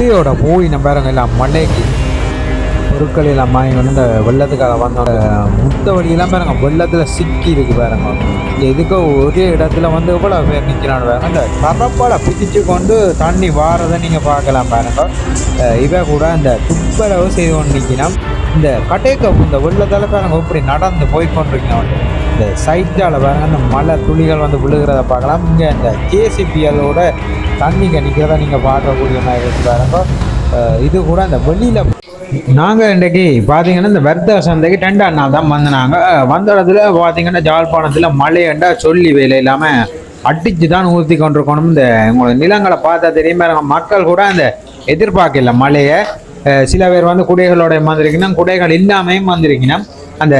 குட்டியோட போய் நம்ம பாருங்க எல்லாம் மலைக்கு பொருட்கள் எல்லாம் வாங்கி வந்து இந்த வெள்ளத்துக்காக வந்தோட முத்த வழியெல்லாம் பாருங்க வெள்ளத்தில் சிக்கி இருக்கு பாருங்க. எதுக்கோ ஒரே இடத்துல வந்து கூட பேர் நிற்கிறான்னு பாருங்க. இந்த கரப்பால் பிடிச்சு கொண்டு தண்ணி வாரதை நீங்கள் பார்க்கலாம் பாருங்க. அஹ் இவ கூட இந்த துப்புரவு செய்து கொண்டு நிற்கணும் இந்த கட்டைக்க இந்த வெள்ளத்தால் பாருங்க இப்படி நடந்து போய் கொண்டிருக்கணும் இந்த சைட்டால் பாருங்க அந்த மழை துளிகள் வந்து விழுகிறத பார்க்கலாம். இங்கே இந்த ஜேசிபிஎலோட தண்ணிங்க நிற்கிறத நீங்கள் பார்க்கக்கூடிய மாதிரி இருக்கு பாருங்க. இது கூட இந்த வெளியில் நாங்கள் இன்றைக்கு பார்த்தீங்கன்னா இந்த வர்த்தக சந்தைக்கு ரெண்டாம் நாள் தான் வந்தாங்க வந்த இடத்துல பார்த்தீங்கன்னா ஜாழ்ப்பாணத்தில் மழையண்டா சொல்லி வேலை இல்லாமல் அடிச்சு தான் ஊற்றி கொண்டிருக்கணும். இந்த உங்களுக்கு நிலங்களை பார்த்தா தெரியுமா பாருங்க. மக்கள் கூட அந்த எதிர்பார்க்கல மழையை. சில பேர் வந்து குடைகளோட வந்திருக்கணும் குடைகள் இல்லாமையும் வந்திருக்கணும். அந்த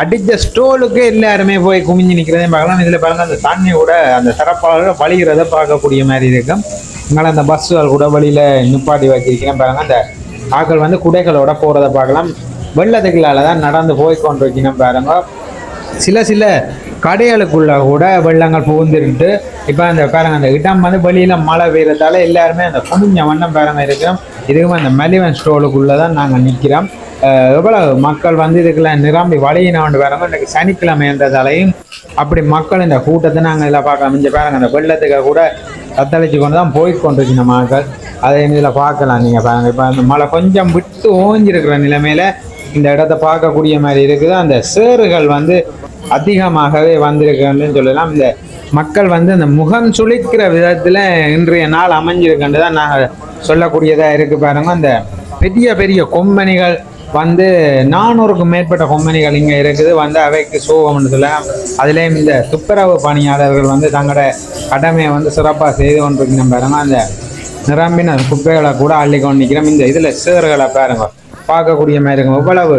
அடித்த ஸ்டோலுக்கு எல்லாருமே போய் குமிஞ்சு நிற்கிறதையும் பார்க்கலாம். இதில் பாருங்கள் அந்த தண்ணி கூட அந்த சிறப்பாக வழிகிறத பார்க்கக்கூடிய மாதிரி இருக்கும். இங்கே அந்த பஸ்ஸுகள் கூட வழியில் நிப்பாட்டி வச்சிருக்கிறேன் பாருங்க. அந்த ஆக்கள் வந்து குடைகளோட போகிறத பார்க்கலாம். வெள்ளத்துக்குள்ளால தான் நடந்து போய் கொண்டிருக்கணும் பாருங்க. சில சில கடைகளுக்குள்ள கூட வெள்ளங்கள் புகுந்துட்டு இப்போ அந்த பாருங்க அந்த இடம் வந்து வெளியில் மழை பெய்யறதால எல்லாருமே அந்த குனிஞ்ச வண்ணம் பாருங்க இருக்கிறோம் இதுவும் அந்த மலிவன் ஸ்டோலுக்குள்ளே தான் நாங்கள் நிற்கிறோம் எவ்வளவு மக்கள் வந்து இதுக்குள்ள நிரம்பி வழியினோண்டு வரவங்க இன்றைக்கு சனிக்கிழமைன்றதாலையும் அப்படி மக்கள் இந்த கூட்டத்தை நாங்கள் இதில் பார்க்கலாம் இங்கே பாருங்க. அந்த வெள்ளத்துக்கு கூட தத்தளிச்சு கொண்டு தான் போய் கொண்டிருக்கணும் மக்கள் அதை இதில் பார்க்கலாம். நீங்கள் பாருங்க. இப்போ அந்த மழை கொஞ்சம் விட்டு ஓஞ்சிருக்கிற நிலைமையில் இந்த இடத்த பார்க்கக்கூடிய மாதிரி இருக்குது. அந்த சேறுகள் வந்து அதிகமாகவே வந்திருக்குன்னு சொல்லலாம். இந்த மக்கள் வந்து அந்த முகம் சுளிக்கிற விதத்தில் இன்றைய நாள் அமைஞ்சிருக்குன்னு தான் நாங்கள் சொல்லக்கூடியதாக இருக்குது பாருங்க. அந்த பெரிய பெரிய கொம்பனிகள் வந்து நானூறுக்கும் மேற்பட்ட கொம்பனிகள் இங்கே இருக்குது. வந்து அவைக்கு சோகம்னு அதுலேயும் இந்த துப்புரவு பணியாளர்கள் வந்து தங்களோட கடமையை வந்து சிறப்பாக செய்து கொண்டிருக்கிற பாருங்க. அந்த நிரம்பின குப்பைகளை கூட அள்ளி கொண்டு நிற்கிறோம் இந்த இதில் சேறுகளை பாருங்க. பார்க்கக்கூடிய மாதிரி இருக்கும். எவ்வளவு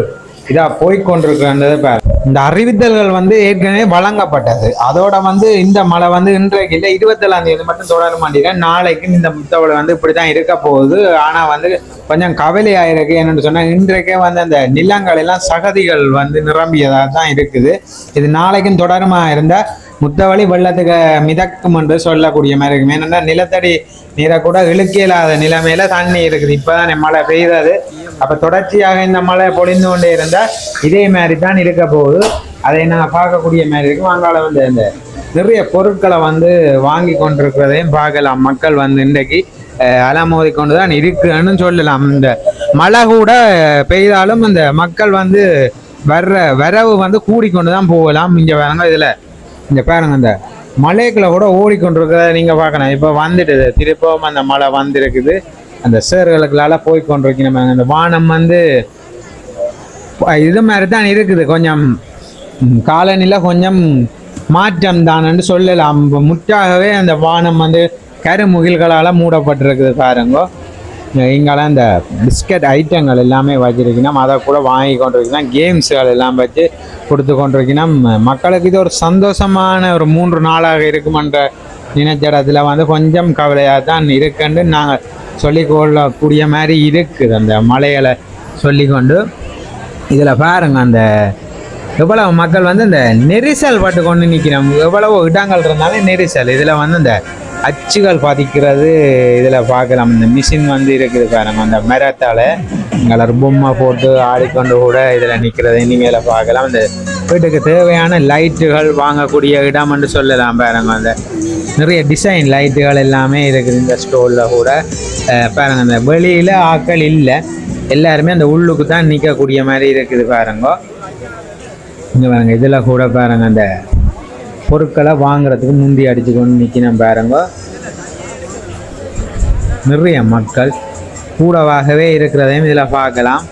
இதாக போய்கொண்டிருக்கிறதை பாருங்க. இந்த அறிவித்தல்கள் வந்து ஏற்கனவே வழங்கப்பட்டது. அதோட வந்து இந்த மழை வந்து இன்றைக்கு இல்லை இருபத்தேழாம் தேதி மட்டும் தொடர மாட்டேங்கிறேன். நாளைக்கு இந்த முத்தவளை வந்து இப்படி தான் இருக்க போகுது. ஆனால் வந்து கொஞ்சம் கவலையாக இருக்கு என்னென்னு சொன்னால் இன்றைக்கே வந்து அந்த நிலங்கள் எல்லாம் சகதிகள் வந்து நிரம்பியதாக தான் இருக்குது. இது நாளைக்கும் தொடருமா இருந்தால் முத்தவழி வெள்ளத்துக்கு மிதக்கும் என்று சொல்லக்கூடிய மாதிரி இருக்கும். ஏன்னா நிலத்தடி நீரை கூட இழுக்க இல்லாத நிலைமையில தண்ணி இருக்குது. இப்போதான் மழை பெய்தது. அப்போ தொடர்ச்சியாக இந்த மழை பொழிந்து கொண்டே இருந்தால் இதே மாதிரி தான் இருக்க போகுது. அதை நாங்கள் பார்க்கக்கூடிய மாதிரி இருக்கும் அங்கால வந்து இந்த நிறைய பொருட்களை வந்து வாங்கி கொண்டிருக்கிறதையும் பார்க்கலாம். மக்கள் வந்து இன்றைக்கு அலமோதி கொண்டு தான் இருக்குன்னு சொல்லலாம். இந்த மழை கூட பெய்தாலும் இந்த மக்கள் வந்து வர்ற வரவு வந்து கூடிக்கொண்டு தான் போகலாம். இங்கே வேறாங்க இதில் இந்த பாருங்க இந்த மலைக்குள்ள கூட ஓடிக்கொண்டிருக்கிறத நீங்க பார்க்கலாம் இப்போ வந்துடுது திருப்பவும் அந்த மழை வந்திருக்குது. அந்த சேர்களுக்குள்ளால போய் கொண்டிருக்கணும் அந்த வானம் வந்து இது மாதிரி தான் இருக்குது. கொஞ்சம் காலநில காலநிலை கொஞ்சம் மாற்றம் தானன்னு சொல்லலாம் முற்றாகவே அந்த வானம் வந்து கருமுகில்களால் மூடப்பட்டிருக்குது பாருங்க. இங்கெல்லாம் இந்த பிஸ்கட் ஐட்டங்கள் எல்லாமே வச்சுருக்கணும் அதை கூட வாங்கி கொண்டிருக்கணும் கேம்ஸுகள் எல்லாம் வச்சு கொடுத்து கொண்டிருக்கணும் மக்களுக்கு இது ஒரு சந்தோஷமான ஒரு மூன்று நாளாக இருக்குமென்ற நினைச்சடத்தில் வந்து கொஞ்சம் கவலையாக தான் இருக்குன்னு நாங்கள் சொல்லிக்கொள்ளக்கூடிய மாதிரி இருக்குது. அந்த மலைகளை சொல்லிக்கொண்டு இதில் பாருங்க அந்த எவ்வளவு மக்கள் வந்து இந்த நெரிசல் பட்டு கொண்டு நிற்கிறோம் எவ்வளவு இடங்கள் இருந்தாலும் நெரிசல். இதில் வந்து இந்த அச்சுகள் பதிக்கிறது இதில் பார்க்கலாம். இந்த மிஷின் வந்து இருக்குது பாருங்க அந்த மெரத்தால். கலர் பொம்மை போட்டு ஆடிக்கொண்டு கூட இதில் நிற்கிறது. இனிமேல் பார்க்கலாம். இந்த வீட்டுக்கு தேவையான லைட்டுகள் வாங்கக்கூடிய இடம்னு சொல்லலாம் பாருங்க. அந்த நிறைய டிசைன் லைட்டுகள் எல்லாமே இருக்குது இந்த ஸ்டோரில் கூட. பாருங்க அந்த வெளியில் ஆக்கள் இல்லை. எல்லாருமே அந்த உள்ளுக்கு தான் நிற்கக்கூடிய மாதிரி இருக்குது பாருங்க. இங்கே பாருங்க இதில் கூட பாருங்க அந்த பொருட்களை வாங்குறதுக்கு முந்தி அடிச்சு கொண்டு நிற்கணும் பாருங்க நிறைய மக்கள் கூடவாகவே இருக்கிறதையும் இதில் பார்க்கலாம்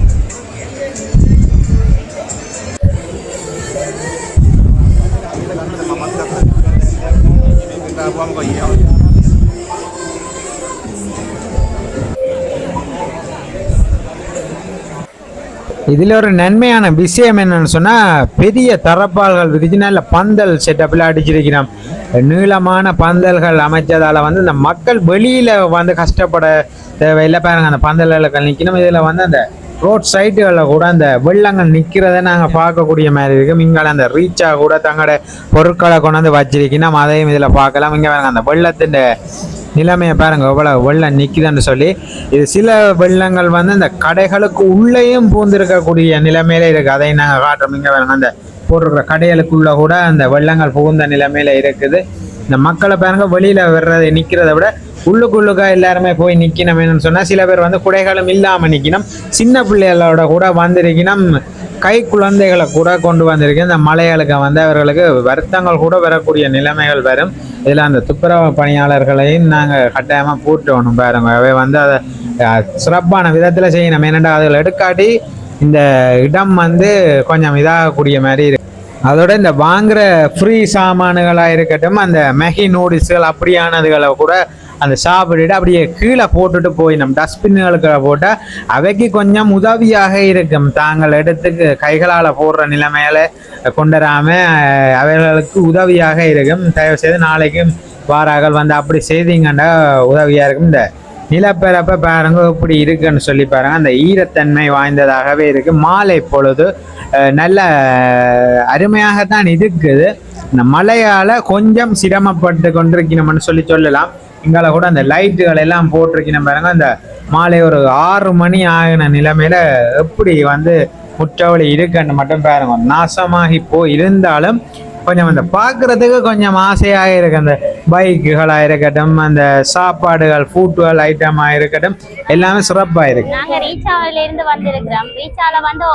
இதில் ஒரு நன்மையான விஷயம் என்னன்னு சொன்னால் பெரிய தரப்பால்கள் விரிச்சு நல்ல பந்தல் செட்டப்பில் அடிச்சிருக்கிறோம் நீளமான பந்தல்கள் அமைச்சதால் வந்து இந்த மக்கள் வெளியில் வந்து கஷ்டப்பட தேவையில்லை. பாருங்க அந்த பந்தல்களை நிற்கணும் இதில் வந்து அந்த ரோட் சைட்டுகளில் கூட அந்த வெள்ளங்கள் நிற்கிறத நாங்கள் பார்க்கக்கூடிய மாதிரி இருக்கும் இங்கே அந்த ரீச்சாக கூட தங்களோட பொருட்களை கொண்டாந்து வச்சிருக்கணும் அதையும் இதில் பார்க்கலாம். இங்கே பாருங்க அந்த வெள்ளத்தின் நிலைமையை பாருங்க எவ்வளோ வெள்ளம் நிற்குதுன்னு சொல்லி இது சில வெள்ளங்கள் வந்து இந்த கடைகளுக்கு உள்ளேயும் பூந்திருக்கக்கூடிய நிலைமையில இருக்குது அதை நாங்கள் காட்டுறோம். இங்கே வேணும் அந்த போட்டிருக்கிற கடைகளுக்குள்ள கூட அந்த வெள்ளங்கள் புகுந்த நிலைமையில இருக்குது. இந்த மக்களை பாருங்க வெளியில வர்றதை நிற்கிறத விட உள்ளுக்குள்ளுக்கா எல்லாருமே போய் நிற்கணும்னு சொன்னா சில பேர் வந்து குடைகளும் இல்லாமல் நிற்கணும் சின்ன பிள்ளைகளோட கூட வந்திருக்கணும். கை குழந்தைகளை கூட கொண்டு வந்திருக்கு. இந்த மலைகளுக்கு வந்து அவர்களுக்கு வருத்தங்கள் கூட வரக்கூடிய நிலைமைகள் வரும். இதில் அந்த துப்புரவு பணியாளர்களையும் நாங்கள் கட்டாயமாக பூட்டணும் பாருங்க. அவை வந்து அதை சிறப்பான விதத்தில் செய்யணும். ஏனென்றால் அதில் எடுக்காட்டி இந்த இடம் வந்து கொஞ்சம் இதாகக்கூடிய மாதிரி இருக்கு. அதோட இந்த வாங்குற ஃப்ரீ சாமான்களாக இருக்கட்டும் அந்த மெஹி நூடுல்ஸ்கள் அப்படியானதுகளை கூட அந்த சாப்பிட்டுட்டு அப்படியே கீழே போட்டுட்டு போய் நம்ம டஸ்ட்பின்களுக்கு போட்டால் அவைக்கு கொஞ்சம் உதவியாக இருக்கும். தாங்கள் எடுத்து கைகளால் போடுற நிலைமையில கொண்டு அவைகளுக்கு உதவியாக இருக்கும். தயவு செய்து நாளைக்கும் வாரார்கள் வந்து அப்படி செய்தீங்கன்னா உதவியாக இருக்கும். இந்த நிலப்பரப்பை பாருங்க இப்படி இருக்குன்னு சொல்லி பாருங்க. அந்த ஈரத்தன்மை வாய்ந்ததாகவே இருக்கு. மாலை பொழுது நல்ல அருமையாகத்தான் இருக்குது. இந்த மழையால கொஞ்சம் சிரமப்பட்டு கொண்டிருக்கணும்னு சொல்லி சொல்லலாம். இங்கால கூட அந்த லைட்டுகள் எல்லாம் போட்டிருக்கணும் பாருங்க. அந்த மாலை ஒரு ஆறு மணி ஆகின நிலைமையில எப்படி வந்து முற்றவழி இருக்குன்னு மட்டும் பாருங்க. நாசமாகி போய் இருந்தாலும் கொஞ்சம் அந்த பார்க்கறதுக்கு கொஞ்சம் ஆசையாக இருக்கு. அந்த பைக்குகளாக இருக்கட்டும் அந்த சாப்பாடுகள் ஃபுட்டுகள் ஐட்டமாக இருக்கட்டும் எல்லாமே சிறப்பாக இருக்கு நாங்கள் ரீச்சாவிலேருந்து வந்திருக்கிறோம். ரீச்சாவில் வந்து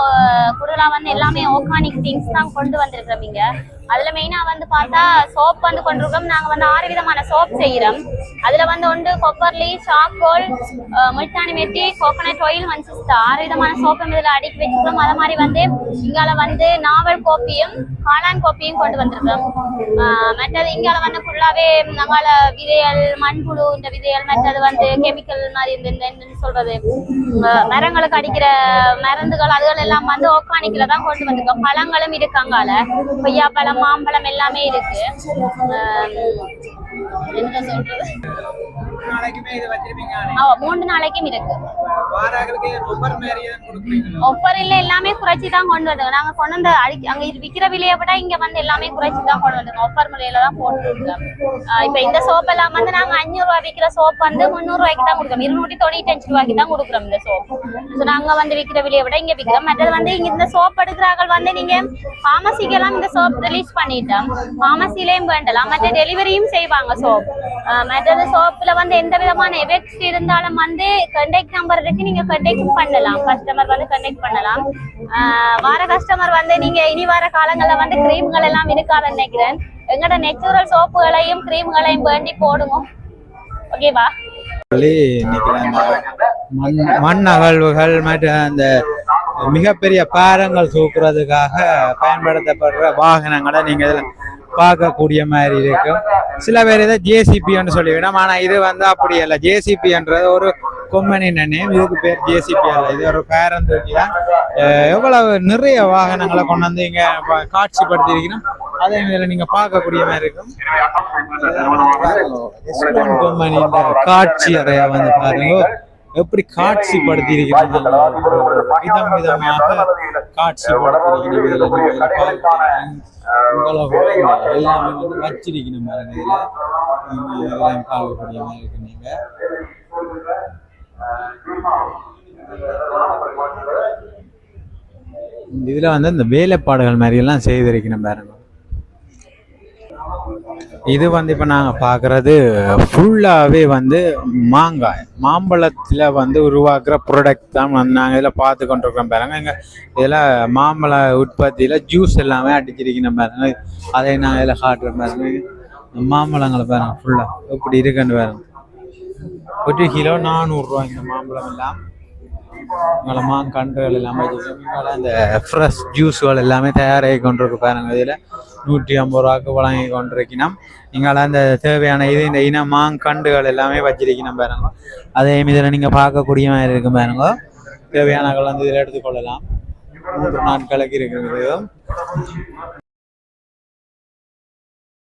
குடலாக வந்து எல்லாமே ஆர்கானிக் திங்ஸ் தான் கொண்டு வந்திருக்கிறோம் இங்கே. அதில் மெயினாக வந்து பார்த்தா சோப் வந்து கொண்டிருக்கோம். நாங்கள் வந்து ஆறு விதமான சோப் செய்கிறோம் அதில் வந்து ஒன்று கொப்பர்லி charcoal Multani mitti coconut oil வந்து ஆறு விதமான சோப்பும் இதில் அடுக்கி வச்சிருக்கோம். அதை மாதிரி வந்து இங்கால வந்து நாவல் கோப்பியும் காளான் கோப்பியும் கொண்டு வந்திருக்கோம் மற்றது இங்கால வந்து ஃபுல்லாவே நம்மளால விதையல் மண்புழு இந்த விதையல் மற்றது வந்து கெமிக்கல் மாதிரி இந்த இந்த என்னன்னு சொல்றது. மரங்களுக்கு அடிக்கிற மருந்துகள் அதுகள் எல்லாம் வந்து ஆர்கானிக்ல தான் கொண்டு வந்திருக்கோம் பழங்களும் இருக்கு அங்கால. கொய்யாப்பழம் மாம்பழம் எல்லாமே இருக்கு. என்ன சொல்றது? மூன்று நாளைக்கும் இருக்கு. ஒப்பர் இல்ல எல்லாமே குறைச்சி தான் கொண்டு வந்தோம் நாங்க கொண்டு வந்து அங்க இது விக்கிற விலையை விட இங்க வந்து எல்லாமே குறைச்சி தான் கொண்டு வந்தோம் ஒப்பர் முறையில தான் போட்டுருக்கோம். இப்ப இந்த சோப் எல்லாம் வந்து நாங்க அஞ்சூறு ரூபாய் விக்கிற சோப் வந்து முந்நூறு ரூபாய்க்கு தான் கொடுக்கறோம். இருநூற்றி தொண்ணூத்தி அஞ்சு ரூபாய்க்கு தான் கொடுக்குறோம் இந்த சோப். ஸோ நாங்க வந்து விக்கிற விலையை விட இங்க விக்கிறோம். மற்றது வந்து இங்க இந்த சோப் எடுக்கிறார்கள் வந்து நீங்க pharmacy-க்கு எல்லாம் இந்த சோப் ரிலீஸ் பண்ணிட்டோம். ஃபார்மசிலையும் வேண்டலாம் மற்ற டெலிவரியும் செய்வாங்க சோப். மற்றது சோப்புல வந்து எந்த விதமான எஃபெக்ட்ஸ் இருந்தாலும் வந்து கண்டெக்ட் நம்பர் வர்றதுக்கு நீங்க கண்டெக்ட் பண்ணலாம். கஸ்டமர் வந்து கண்டெக்ட் பண்ணலாம். ஆஹ் வார கஸ்டமர் வந்து நீங்க இனி வர காலங்கள்ல வந்து கிரீம்கள் எல்லாம் இருக்காதுன்னு நினைக்கிறேன். எங்களோட நேச்சுரல் சோப்புகளையும் கிரீம்களையும் வேண்டி போடுங்க. ஓகேவா மண் மண் அகழ்வுகள் மற்றும் அந்த மிகப்பெரிய பாரங்கள் தூக்குறதுக்காக பயன்படுத்தப்படுற வாகனங்களை நீங்க இதில் பார்க்கக்கூடிய மாதிரி இருக்கும். சில பேர் இதை ஜேசிபின்னு சொல்லிவிடும். ஆனா இது வந்து அப்படி அல்ல. ஜேசிபின்றது ஒரு கொம்பனி நேம் இதுக்கு பேர் ஜேசிபி அல்ல இது ஒரு பேரம் தூக்கி தான் எவ்வளவு நிறைய வாகனங்களை கொண்டு வந்து இங்க காட்சிப்படுத்தியிருக்கணும் அதே இதில் நீங்க பார்க்கக்கூடிய மாதிரி இருக்கும். கம்பெனி காட்சி அறைய வந்து பாருங்க. எப்படி காட்சிப்படுத்தி இருக்கிறாங்க விதம் விதமாக காட்சிப்படுத்தி எல்லாமே வந்து வச்சிருக்கணும் பாருங்க இதுல பார்க்கக்கூடிய மாதிரி இருக்கு நீங்க. இதில் வந்து இந்த வேலைப்பாடுகள் மாதிரியெல்லாம் செய்திருக்கணும் பாருங்க. இது வந்து இப்போ நாங்கள் பார்க்குறது ஃபுல்லாகவே வந்து மாங்காய். மாம்பழத்தில் வந்து உருவாக்குற ப்ராடக்ட் தான் வந்து நாங்கள் இதில் பார்த்து கொண்டிருக்கிறோம் பாருங்க. எங்கள் இதில் மாம்பழ உற்பத்தியில் ஜூஸ் எல்லாமே அடிச்சிருக்கணும் பாருங்க. அதை நாங்கள் இதில் காட்டுறோம் பாருங்க. மாம்பழங்களை பாருங்க ஃபுல்லாக எப்படி இருக்குன்னு பாருங்கள் ஒரு கிலோ நானூறுரூவா இந்த மாம்பழம் எல்லாம். இங்கே மாங்கன்றுகள் எல்லாமே. இங்கே அந்த ஃப்ரெஷ் ஜூஸ்கள் எல்லாமே தயாராகி கொண்டிருக்கு பாருங்க. இதில் நூற்றி ஐம்பது ரூபாய்க்கு வழங்கி கொண்டிருக்கணும் இங்கே அந்த தேவையான இது இந்த இன மாங்கண்டுகள் எல்லாமே வச்சிருக்கணும் பாருங்க. அதே இதில் நீங்கள் பார்க்கக்கூடிய மாதிரி இருக்கும் பாருங்க. தேவையான கலந்து இதில் எடுத்துக்கொள்ளலாம். மூன்று நாட்களுக்கு இருக்கிறது.